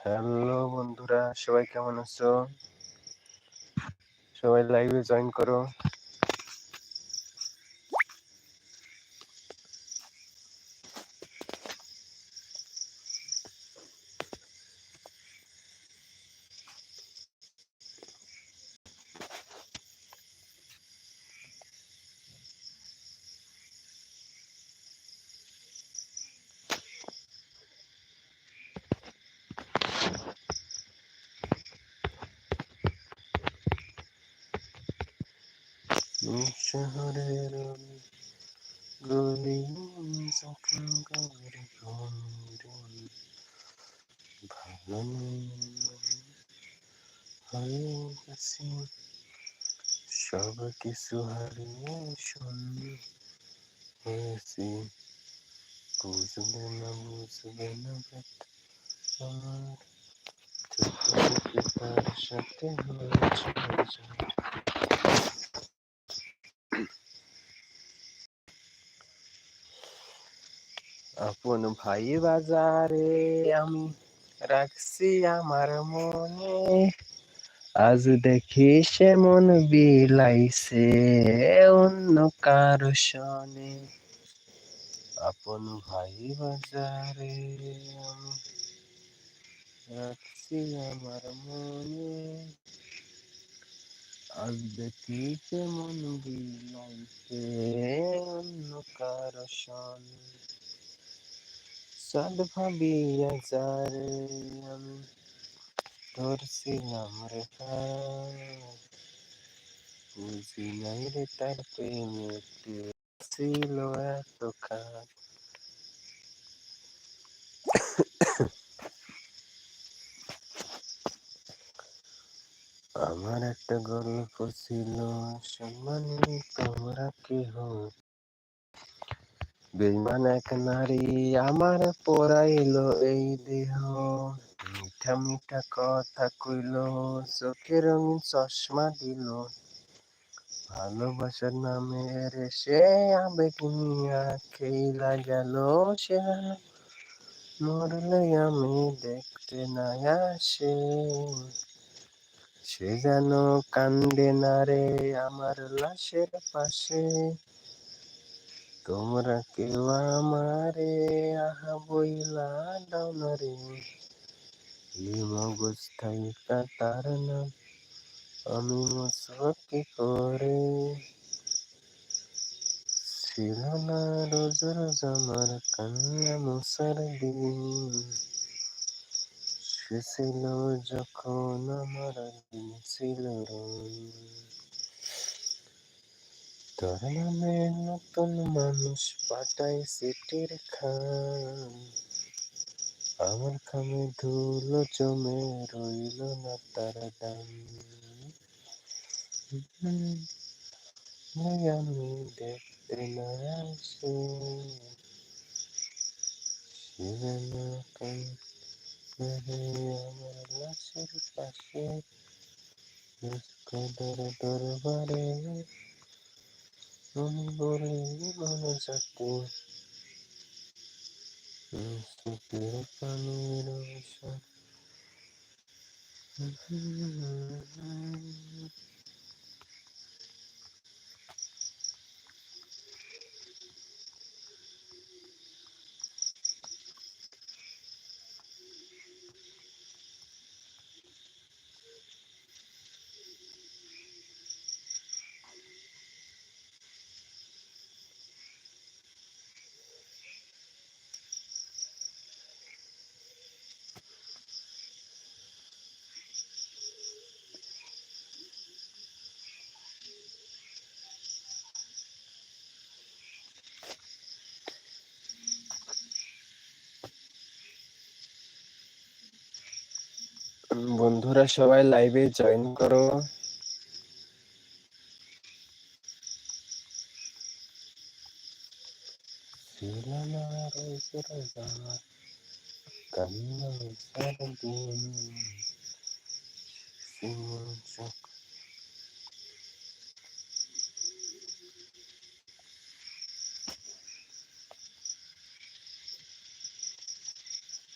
Hello বন্ধুরা সবাই কেমন আছো? সবাই লাইভে জয়েন করো। শহরের গলি যখন গড়ে ভালো হয়ে গেছি সব কিছু হারিয়ে শূন্য হয়েছি বুঝবে না বুঝবে না আমার তার সাথে আপন ভাই বাজারে আমি রাখছি আমার মনে আজ দেখি সে মন বিলাইছে অন্য কারও শনে আপন ভাই বাজারে আমি রাখছি আমার মনে আজ দেখি সে মন বিলাইছে অন্য কারও চাঁদ ভাবিয়া যারে আমি ধরছিলাম রে বুঝি নাই রে তার প্রেমে ছিল এত খারাপ আমার একটা গল্প ছিল সম্মানী তোমরা কেহ বেইমান এক নারী আমার পড়াইল এই দেহ মিঠা মিঠা কথা কইল চোখে রঙিন চশমা দিল ভালোবাসার নামে সে আবেগ নিয়া খেলা গেল সে মরলে আমি দেখতে না আসে সে যেন কান্দে না রে আমার লাশের পাশে তোমরা কেউ আমারে আহা বইলা দাও না রে। থাইকা তার নাম আমি মুসব কি করে ছিল না রোজ রোজ আমার কান্না মুসার দিন, সে ছিল যখন আমার দিন ছিল তোর নামে নতুন মানুষ পাটাই সিটির খাম। আমার খামে ধুলো জমে রইল না তার দাম। আমি দেখতে না আমার পাশে। দরবারে আমি বলে মনে যাতে সুখের বন্ধুরা সবাই লাইভে জয়েন করো। কান্না